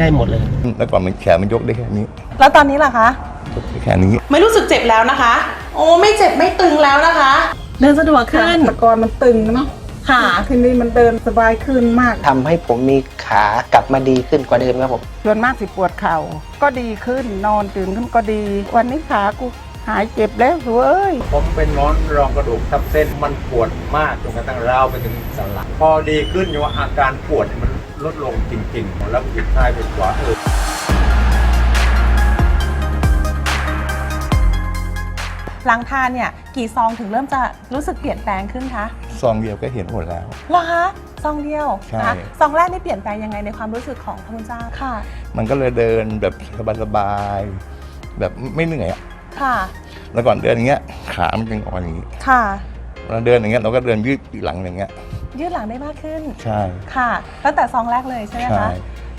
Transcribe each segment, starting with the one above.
ได้หมดเลย แล้วก่อนมันแขนมันยกได้แค่นี้แล้วตอนนี้ล่ะคะ ยกได้แค่นี้ ไม่รู้สึกเจ็บแล้วนะคะ โอ้ไม่เจ็บไม่ตึงแล้วนะคะ เดินสะดวกขึ้น แต่ก่อนมันตึงเนาะค่ะ ทีนี้มันเดินสบายขึ้นมาก ทำให้ผมมีขากลับมาดีขึ้นกว่าเดิมครับผม ส่วนมากสิปวดเข่า ก็ดีขึ้นนอนตื่นขึ้นก็ดี วันนี้ขากูหายเจ็บแล้วเว้ย ผมเป็นหมอนรองกระดูกทับเส้นมันปวดมากจนกระทั่งร้าวไปถึงสันหลังพอดีขึ้นอยู่ว่าอาการปวดเนี่ยมัน ลดลงจริงๆ แล้วผิดท้ายไปขวาเออหลังทานเนี่ยกี่ซองถึงเริ่มจะรู้สึกเปลี่ยนแปลงขึ้นคะซองเดียวก็เห็นผลแล้ว เหรอคะซองเดียวใช่นะคะซองแรกนี่เปลี่ยนแปลงยังไงในความรู้สึกของพระคุณเจ้าค่ะมันก็เลยเดินแบบสบายๆแบบไม่เหนื่อยอะค่ะแล้วก่อนเดินอย่างเงี้ยขามันเป็นออกอย่างงี้ค่ะเวลาเดินอย่างเงี้ยเราก็เดินยืดหลังอย่างเงี้ย ยืดหลังได้มากขึ้น ใช่ ค่ะ ตั้งแต่ซองแรกเลยใช่ไหมใช่คะ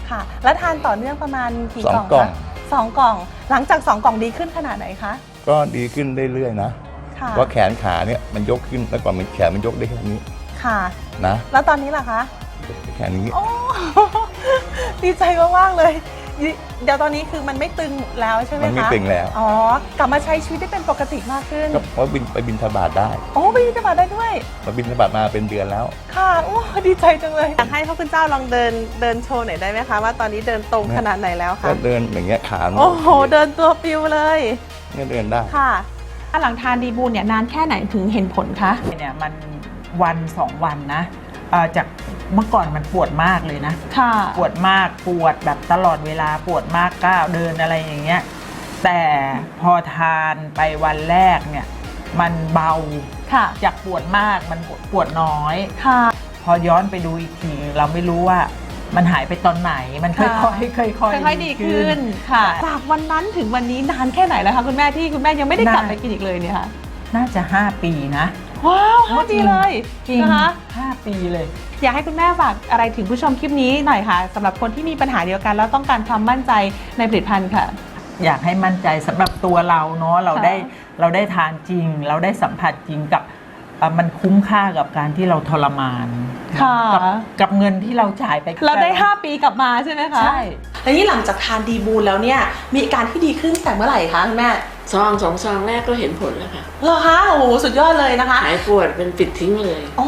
ค่ะ แล้วทานต่อเนื่องประมาณกี่สกองล่องกล่อง คะสองกล่อง หลังจากสองกล่องดีขึ้นขนาดไหนคะ ก็ดีขึ้นเรื่อยๆนะค่ะเพราะแขนขาเนี่ยมันยกขึ้นแล้วก่อนมันแขนมันยกได้แค่นี้ค่ะ นะแล้วตอนนี้ล่ะคะยกได้แค่นี้ โอ้ ดีใจมากๆเลย เดี๋ยวตอนนี้คือมันไม่ตึงแล้วใช่ไหมมัคะนไม่ตึงแล้ว อ๋อกลับมาใช้ชีวิตได้เป็นปกติมากขึ้นก็เพราะบินไปบินทบาทได้ โอ้ไปบินบาตได้ด้วยมาบินทบาทมาเป็นเดือนแล้ว ค่ะโอ้ดีใจจังเลยอยากให้พระคุณเจ้าลองเดินเดินโชว์หน่อยได้ไหมคะว่าตอนนี้เดินตรงขนาดไหนแล้วก็คะเดินอย่างเงี้ยขามันโอ้โหเดินตัวปิวเลยเนี่ยเดินได้ค่ะหลังทานดีบูลเนี่ยนานแค่ไหนถึงเห็นผลคะเนี่ยมันวันสองวันนะเอ่อจากเมื่อก่อนมันปวดมากเลยนะ ค่ะ ปวดมากปวดแบบตลอดเวลาปวดมากก้าวเดินอะไรอย่างเงี้ย แต่พอทานไปวันแรกเนี่ย มันเบาค่ะ จากปวดมากมันปวดน้อย ค่ะ พอย้อนไปดูอีกที เราไม่รู้ว่ามันหายไปตอนไหนมันค่อยค่ะๆค่อยๆค่อยๆดีขึ้นค่ะ จากวันนั้นถึงวันนี้นานแค่ไหนแล้วคะคุณแม่ที่คุณแม่ยังไม่ได้กลับไปกินอีกเลยเนี่ยค่ะน่าจะ 5 ปีนะ ว้าวห้าปีเลยจริงนะคะห้าปีเลย อยากให้คุณแม่ฝากอะไรถึงผู้ชมคลิปนี้หน่อยค่ะสำหรับคนที่มีปัญหาเดียวกันแล้วต้องการความมั่นใจในผลิตภัณฑ์ค่ะ อยากให้มั่นใจสำหรับตัวเราเนาะเราค่ะได้เราได้ทานจริง เราได้สัมผัสจริงกับเอ่อมันคุ้มค่ากับการที่เราทรมานค่ะกับกับเงินที่เราจ่ายไป เราได้ 5 ปีกลับมาใช่ไหมคะใช่ แล้วนี่หลังจากทานดีบูลแล้วเนี่ย มีอาการที่ดีขึ้นแต่เมื่อไหร่คะคุณแม่ซองสองซองแรกก็เห็นผลแล้วค่ะเหรอคะโอ้โหสุดยอดเลยนะคะ หายปวดเป็นปิดทิ้งเลย โอ้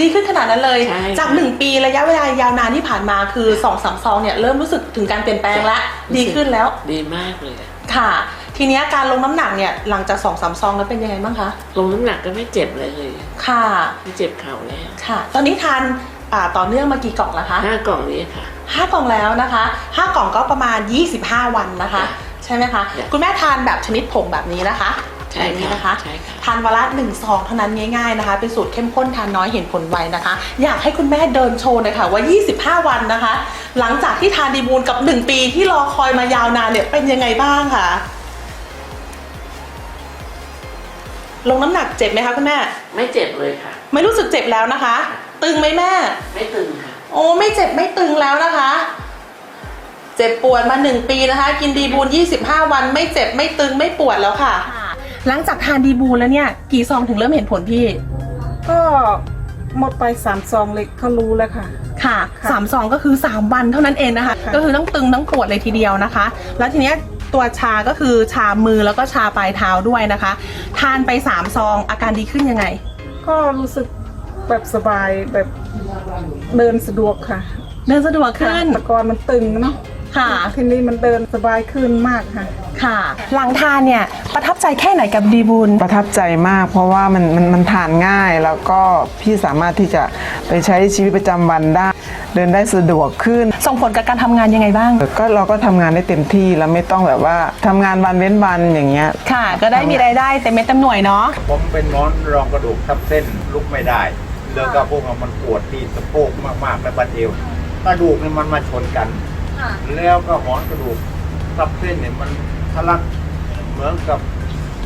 ดีขึ้นขนาดนั้นเลย ใช่จากหนึ่งปีระยะเวลายาวนานที่ผ่านมาคือ2องสามซองเนี่ยเริ่มรู้สึกถึงการเปลี่ยนแปลงแล้วดีขึ้นแล้วดีมากเลยอะค่ะ ทีเนี้ยการลงน้ำหนักเนี่ยหลังจาก2องสามซองแล้วเป็นยังไงบ้างคะลงน้ำหนักก็ไม่เจ็บเลยเลยค่ะ ไม่เจ็บเข่าแล้ว ค่ะ ตอนนี้ทาน อ่าต่อเนื่องมากี่กล่องแล้วคะห้ากล่องนี้ค่ะห้ากล่องแล้วนะคะห้ากล่องก็ประมาณ 25 วันนะคะ ใช่ไหมคะค่ะคุณแม่ทานแบบชนิดผงแบบนี้นะคะใช่แบบนี้ค่ะนะคะใช่ค่ะทานวันละหนึ่งซองเท่านั้นง่ายๆนะคะ เป็นสูตรเข้มข้นทานน้อยเห็นผลไวนะคะ อยากให้คุณแม่เดินโชว์หน่อยค่ะว่า 25 วันนะคะ หลังจากที่ทานดีบูลกับ 1 ปีที่รอคอยมายาวนานเนี่ยเป็นยังไงบ้างคะ ลงน้ำหนักเจ็บไหมคะคุณแม่ ไม่เจ็บเลยค่ะ ไม่รู้สึกเจ็บแล้วนะคะ ตึงไหมแม่ ไม่ตึงค่ะ โอ้ไม่เจ็บไม่ตึงแล้วนะคะ เจ็บปวดมาหนึ่งปีนะคะ กินดีบูล 25 วันไม่เจ็บไม่ตึงไม่ปวดแล้วค่ะ หลังจากทานดีบูลแล้วเนี่ย กี่ซองถึงเริ่มเห็นผลพี่ ก็หมดไปสามซองเล็กเขารู้แล้วค่ะ ค่ะค่ะสามซองก็คือ 3 วันเท่านั้นเองนะคะ ค่ะ ก็คือต้องตึงต้องปวดเลยทีเดียวนะคะ แล้วทีเนี้ย ตัวชาก็คือชามือแล้วก็ชาปลายเท้าด้วยนะคะ ทานไป3ซองอาการดีขึ้นยังไง ก็รู้สึกแบบสบายแบบเดินสะดวกค่ะเดินสะดวกขึ้น แต่ก่อนมันตึงเนาะค่ะ ทีนี้มันเดินสบายขึ้นมากค่ะ ค่ะ หลังทานเนี่ยประทับใจแค่ไหนกับดีบูลประทับใจมากเพราะว่ามันมันมันทานง่ายแล้วก็พี่สามารถที่จะไปใช้ชีวิตประจำวันได้ เดินได้สะดวกขึ้น ส่งผลกับการทำงานยังไงบ้าง ก็เราก็ทำงานได้เต็มที่แล้วไม่ต้องแบบว่าทำงานวันเว้นวันอย่างเงี้ย ค่ะ ก็ได้มีรายได้เต็มเม็ดเต็มหน่วยเนาะ ผมเป็นหมอนรองกระดูกทับเส้นลุกไม่ได้ แล้วก็พวกมันปวดที่สะโพกมากๆ และบัดเอวกระดูกเนี่ยมันมาชนกัน แล้วก็หมอนกระดูกทับเส้นเนี่ยมัน ทะลักเหมือนกับ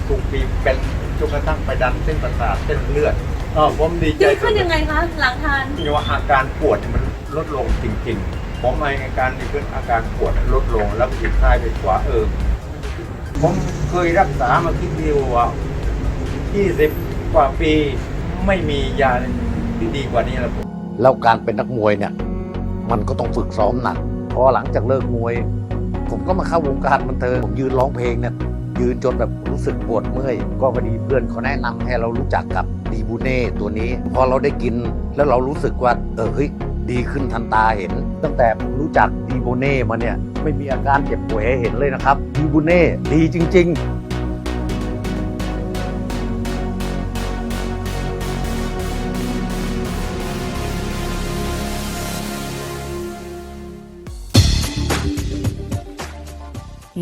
ถูกบีบเป็นจนกระทั่งไปดันเส้นประสาทเส้นเลือดอ๋อผมดีใจดีขึ้นยังไงคะ หลังทานที่ว่าอาการปวดเนี่ยมันลดลงจริงๆ ผมอาการดีขึ้นอาการปวดลดลงแล้วผิดท้ายไปขวาเออผมเคยรักษามาคิดเดียวว่า20 กว่าปีไม่มียาที่ดีกว่านี้แล้วผมแล้วการเป็นนักมวยเนี่ย มันก็ต้องฝึกซ้อมหนักพอหลังจากเลิกมวย ผมก็มาเข้าวงการบันเทิงผมยืนร้องเพลงเนี่ยยืนจนแบบรู้สึกปวดเมื่อย ก็พอดีเพื่อนเขาแนะนำให้เรารู้จักกับดีบูเน่ตัวนี้ พอเราได้กินแล้วเรารู้สึกว่า เออเฮ้ยดีขึ้นทันตาเห็น ตั้งแต่ผมรู้จักดีบูเน่มาเนี่ย ไม่มีอาการเจ็บป่วยให้เห็นเลยนะครับดีบูเน่ดีจริง ๆ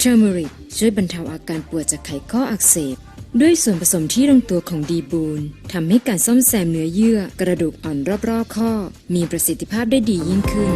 เทอร์มริกช่วยบรรเทาอาการปวดจากไขข้ออักเสบ ด้วยส่วนผสมที่ลงตัวของดีบูนทำให้การซ่อมแซมเนื้อเยื่อกระดูกอ่อนรอบๆ ข้อ มีประสิทธิภาพได้ดียิ่งขึ้น